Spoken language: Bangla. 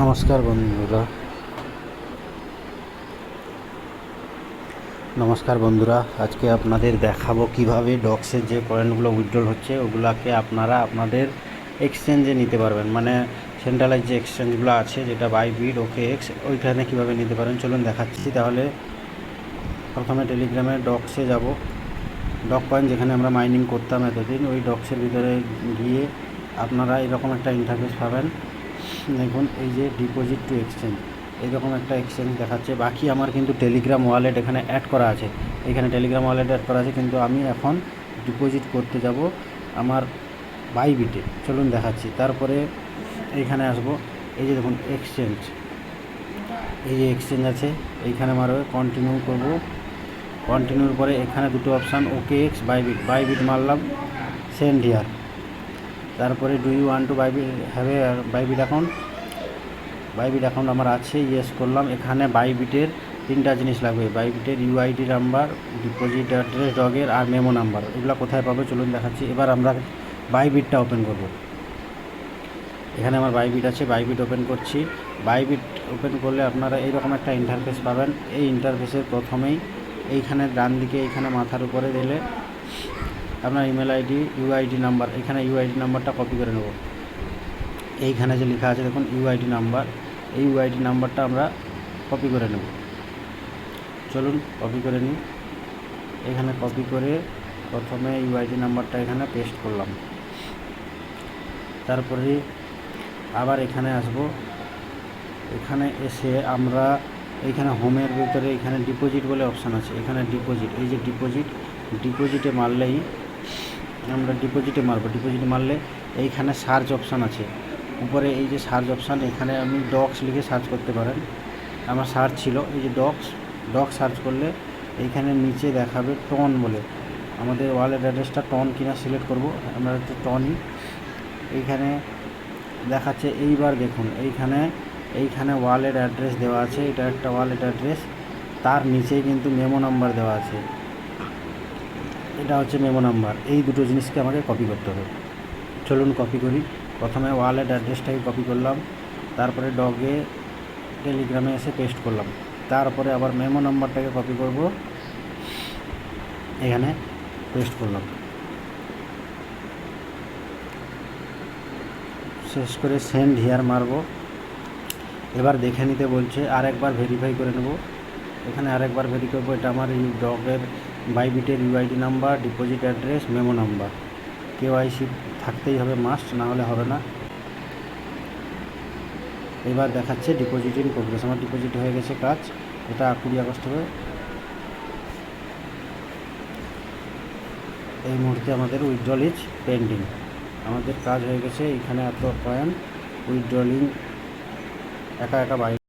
নমস্কার বন্ধুরা। নমস্কার বন্ধুরা, আজকে আপনাদের দেখাবো কীভাবে ডক্সের যে পয়েন্টগুলো উইথড্রল হচ্ছে, ওগুলাকে আপনারা আপনাদের এক্সচেঞ্জে নিতে পারবেন। মানে সেন্ট্রালাইজ যে এক্সচেঞ্জগুলো আছে, যেটা বাই বিড ওকে এক্স ওইখানে কীভাবে নিতে পারেন? চলুন দেখাচ্ছি তাহলে। প্রথমে টেলিগ্রামে ডক্সে যাব। ডক পয়েন্ট যেখানে আমরা মাইনিং করতাম এতদিন, ওই ডক্সের ভিতরে গিয়ে আপনারা এরকম একটা ইন্টারফেস পাবেন। দেখুন, এই যে ডিপোজিট টু এক্সচেঞ্জ এইরকম একটা এক্সচেঞ্জ দেখাচ্ছে। বাকি আমার কিন্তু টেলিগ্রাম ওয়ালেট এখানে অ্যাড করা আছে। এখানে টেলিগ্রাম ওয়ালেট অ্যাড করা আছে, কিন্তু আমি এখন ডিপোজিট করতে যাব আমার বাইবিটে চলুন দেখাচ্ছি। তারপরে এইখানে আসব। এই যে দেখুন এক্সচেঞ্জ এই যে এক্সচেঞ্জ আছে, এইখানে মারবে কন্টিনিউ করব। কন্টিনিউর পরে এখানে দুটো option okay X Bybit Bybit মারলাম সেন্ড হিয়ার তারপরে do you want to Bybit have a Bybit account Bybit account আমার আছে ইয়েস করলাম। এখানে বাইবিটের তিনটা জিনিস লাগবে। বাইবিটের ইউআইডি নাম্বার ডিপোজিট অ্যাড্রেস ডগের আর মেমো নাম্বার এগুলো কোথায় পাবো চলুন দেখাচ্ছি। এবার আমরা বাইবিটটা ওপেন করব। এখানে আমার বাইবিট আছে বাইবিট ওপেন করছি। বাইবিট ওপেন করলে আপনারা এইরকম একটা ইন্টারফেস পাবেন। এই ইন্টারফেসের প্রথমেই এইখানে ডান দিকে এইখানে মাথার উপরে দিলে আপনার ইমেল আইডি ইউআইডি নাম্বার এখানে ইউআইডি নাম্বারটা কপি করে নেব। এইখানে যে লেখা আছে দেখুন ইউআইডি নাম্বার এই ইউআইডি নাম্বারটা আমরা কপি করে নেব। চলুন কপি করে নিই। এখানে কপি করে প্রথমে ইউআইডি নাম্বারটা এখানে পেস্ট করলাম। তারপরে আবার এখানে আসব। এখানে এসে আমরা এইখানে হোমের ভিতরে এখানে ডিপোজিট বলে অপশান আছে। এখানে ডিপোজিট এই যে ডিপোজিট ডিপোজিটে মারলেই আমরা ডিপোজিটে মারবো। ডিপোজিটে মারলে এইখানে সার্চ অপশান আছে। উপরে এই যে সার্চ অপশান এখানে আপনি ডক্স লিখে সার্চ করতে পারেন। আমার সার্চ ছিল, এই যে ডক্স ডক সার্চ করলে এইখানে নিচে দেখাবে টন বলে। আমাদের ওয়ালেট অ্যাড্রেসটা টন কিনা সিলেক্ট করব। আমরা হচ্ছে টনই এইখানে দেখাচ্ছে এইবার দেখুন, এইখানে এইখানে ওয়ালেট অ্যাড্রেস দেওয়া আছে। এটা একটা ওয়ালেট অ্যাড্রেস তার নিচেই কিন্তু মেমো নাম্বার দেওয়া আছে। এটা হচ্ছে মেমো নাম্বার। এই দুটো জিনিসকে আমাকে কপি করতে হবে। চলুন কপি করি। প্রথমে ওয়ালেট অ্যাড্রেসটাকে কপি করলাম। তারপরে ডগে টেলিগ্রামে এসে পেস্ট করলাম। তারপরে আবার মেমো নাম্বারটাকে কপি করব। এখানে পেস্ট করলাম। শেষ করে সেন্ড হিয়ার মারবো। এবার দেখে নিতে বলছে আর একবার ভেরিফাই করে নেব। এখানে আরেকবার ভেরি করব, এটা আমার এই ডগের বাইবিটের UID number deposit address memo number. KYC থাকতেই হবে মাস্ট না হলে হবে না। এবার দেখাচ্ছে ডিপোজিট ইন প্রোগ্রেস আমার ডিপোজিট হয়ে গেছে কাজ। এটা কুড়ি আগস্ট হবে। এই মুহূর্তে আমাদের উইথড্রল ইজ পেন্ডিং আমাদের কাজ হয়ে গেছে, এখানে এত পয়েন্ট উইথড্রলিং একা একা বাই